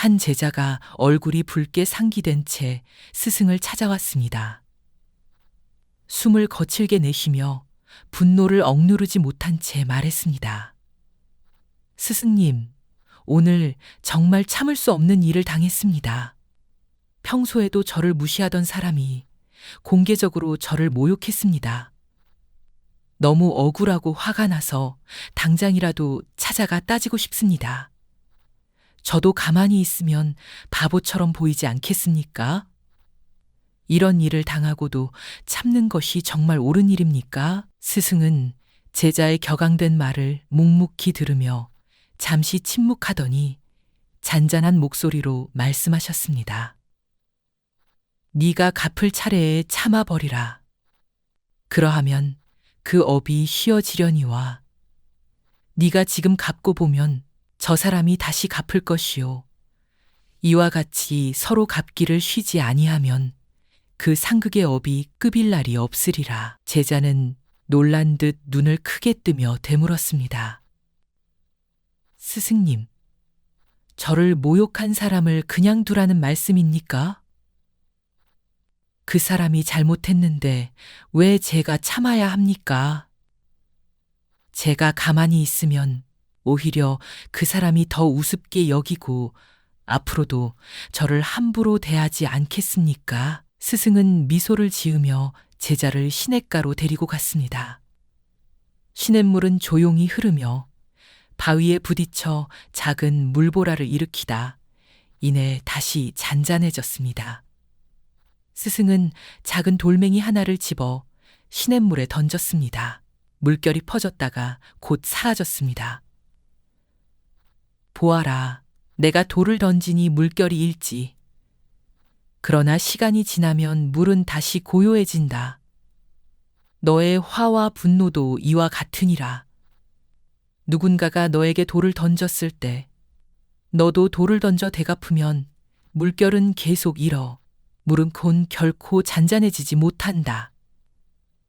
한 제자가 얼굴이 붉게 상기된 채 스승을 찾아왔습니다. 숨을 거칠게 내쉬며 분노를 억누르지 못한 채 말했습니다. 스승님, 오늘 정말 참을 수 없는 일을 당했습니다. 평소에도 저를 무시하던 사람이 공개적으로 저를 모욕했습니다. 너무 억울하고 화가 나서 당장이라도 찾아가 따지고 싶습니다. 저도 가만히 있으면 바보처럼 보이지 않겠습니까? 이런 일을 당하고도 참는 것이 정말 옳은 일입니까? 스승은 제자의 격앙된 말을 묵묵히 들으며 잠시 침묵하더니 잔잔한 목소리로 말씀하셨습니다. 네가 갚을 차례에 참아버리라. 그러하면 그 업이 쉬어지려니와 네가 지금 갚고 보면 저 사람이 다시 갚을 것이요. 이와 같이 서로 갚기를 쉬지 아니하면 그 상극의 업이 급일 날이 없으리라. 제자는 놀란 듯 눈을 크게 뜨며 되물었습니다. 스승님, 저를 모욕한 사람을 그냥 두라는 말씀입니까? 그 사람이 잘못했는데 왜 제가 참아야 합니까? 제가 가만히 있으면 오히려 그 사람이 더 우습게 여기고 앞으로도 저를 함부로 대하지 않겠습니까? 스승은 미소를 지으며 제자를 시냇가로 데리고 갔습니다. 시냇물은 조용히 흐르며 바위에 부딪혀 작은 물보라를 일으키다 이내 다시 잔잔해졌습니다. 스승은 작은 돌멩이 하나를 집어 시냇물에 던졌습니다. 물결이 퍼졌다가 곧 사라졌습니다. 보아라, 내가 돌을 던지니 물결이 일지. 그러나 시간이 지나면 물은 다시 고요해진다. 너의 화와 분노도 이와 같으니라. 누군가가 너에게 돌을 던졌을 때, 너도 돌을 던져 되갚으면 물결은 계속 일어, 물은 곧 결코 잔잔해지지 못한다.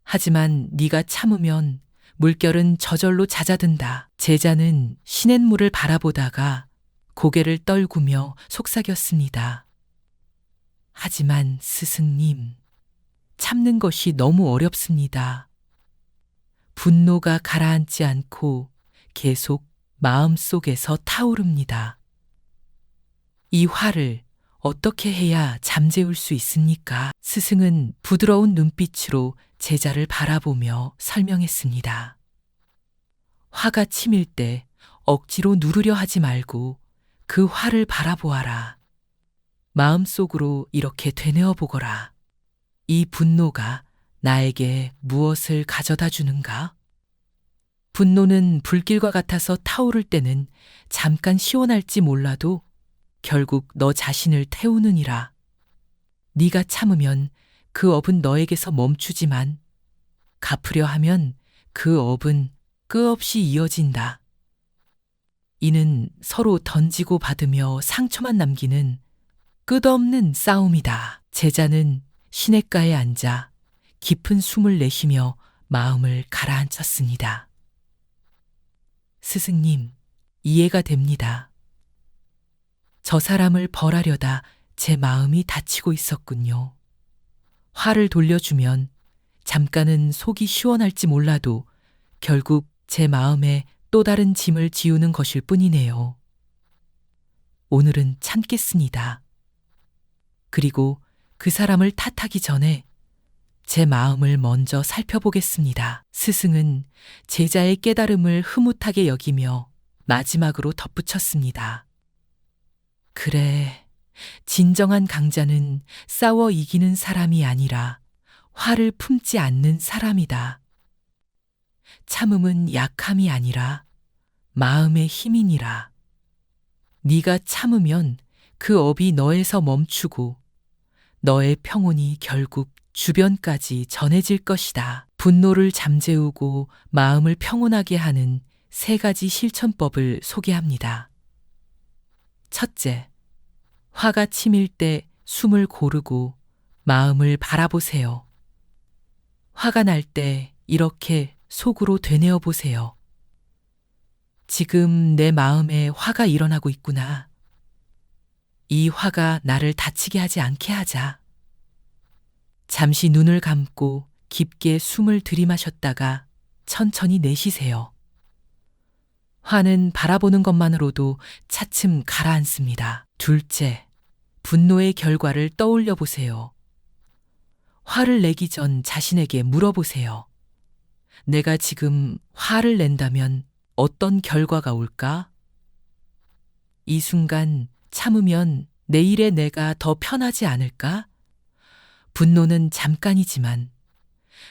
하지만 네가 참으면 물결은 저절로 잦아든다. 제자는 시냇물을 바라보다가 고개를 떨구며 속삭였습니다. 하지만 스승님, 참는 것이 너무 어렵습니다. 분노가 가라앉지 않고 계속 마음 속에서 타오릅니다. 이 화를 어떻게 해야 잠재울 수 있습니까? 스승은 부드러운 눈빛으로 제자를 바라보며 설명했습니다. 화가 치밀 때 억지로 누르려 하지 말고 그 화를 바라보아라. 마음속으로 이렇게 되뇌어 보거라. 이 분노가 나에게 무엇을 가져다 주는가? 분노는 불길과 같아서 타오를 때는 잠깐 시원할지 몰라도 결국 너 자신을 태우느니라. 네가 참으면 그 업은 너에게서 멈추지만 갚으려 하면 그 업은 끝없이 이어진다. 이는 서로 던지고 받으며 상처만 남기는 끝없는 싸움이다. 제자는 시냇가에 앉아 깊은 숨을 내쉬며 마음을 가라앉혔습니다. 스승님, 이해가 됩니다. 저 사람을 벌하려다 제 마음이 다치고 있었군요. 화를 돌려주면 잠깐은 속이 시원할지 몰라도 결국 제 마음에 또 다른 짐을 지우는 것일 뿐이네요. 오늘은 참겠습니다. 그리고 그 사람을 탓하기 전에 제 마음을 먼저 살펴보겠습니다. 스승은 제자의 깨달음을 흐뭇하게 여기며 마지막으로 덧붙였습니다. 그래, 진정한 강자는 싸워 이기는 사람이 아니라 화를 품지 않는 사람이다. 참음은 약함이 아니라 마음의 힘이니라. 네가 참으면 그 업이 너에서 멈추고 너의 평온이 결국 주변까지 전해질 것이다. 분노를 잠재우고 마음을 평온하게 하는 세 가지 실천법을 소개합니다. 첫째, 화가 치밀 때 숨을 고르고 마음을 바라보세요. 화가 날 때 이렇게 속으로 되뇌어 보세요. 지금 내 마음에 화가 일어나고 있구나. 이 화가 나를 다치게 하지 않게 하자. 잠시 눈을 감고 깊게 숨을 들이마셨다가 천천히 내쉬세요. 화는 바라보는 것만으로도 차츰 가라앉습니다. 둘째, 분노의 결과를 떠올려 보세요. 화를 내기 전 자신에게 물어보세요. 내가 지금 화를 낸다면 어떤 결과가 올까? 이 순간 참으면 내일의 내가 더 편하지 않을까? 분노는 잠깐이지만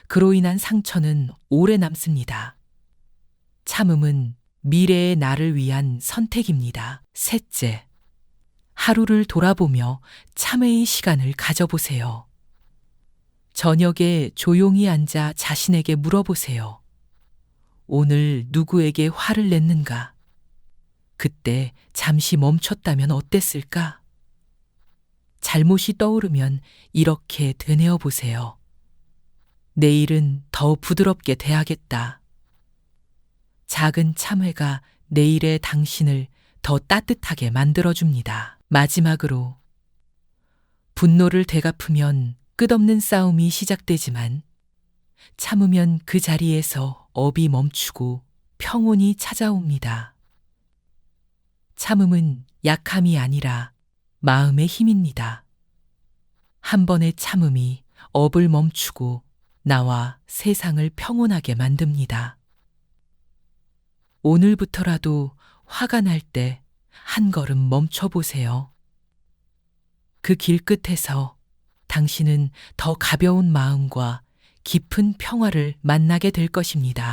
그로 인한 상처는 오래 남습니다. 참음은 미래의 나를 위한 선택입니다. 셋째, 하루를 돌아보며 참회의 시간을 가져보세요. 저녁에 조용히 앉아 자신에게 물어보세요. 오늘 누구에게 화를 냈는가? 그때 잠시 멈췄다면 어땠을까? 잘못이 떠오르면 이렇게 되뇌어 보세요. 내일은 더 부드럽게 대하겠다. 작은 참회가 내일의 당신을 더 따뜻하게 만들어줍니다. 마지막으로, 분노를 되갚으면 끝없는 싸움이 시작되지만, 참으면 그 자리에서 업이 멈추고 평온이 찾아옵니다. 참음은 약함이 아니라 마음의 힘입니다. 한 번의 참음이 업을 멈추고 나와 세상을 평온하게 만듭니다. 오늘부터라도 화가 날 때 한 걸음 멈춰 보세요. 그 길 끝에서 당신은 더 가벼운 마음과 깊은 평화를 만나게 될 것입니다.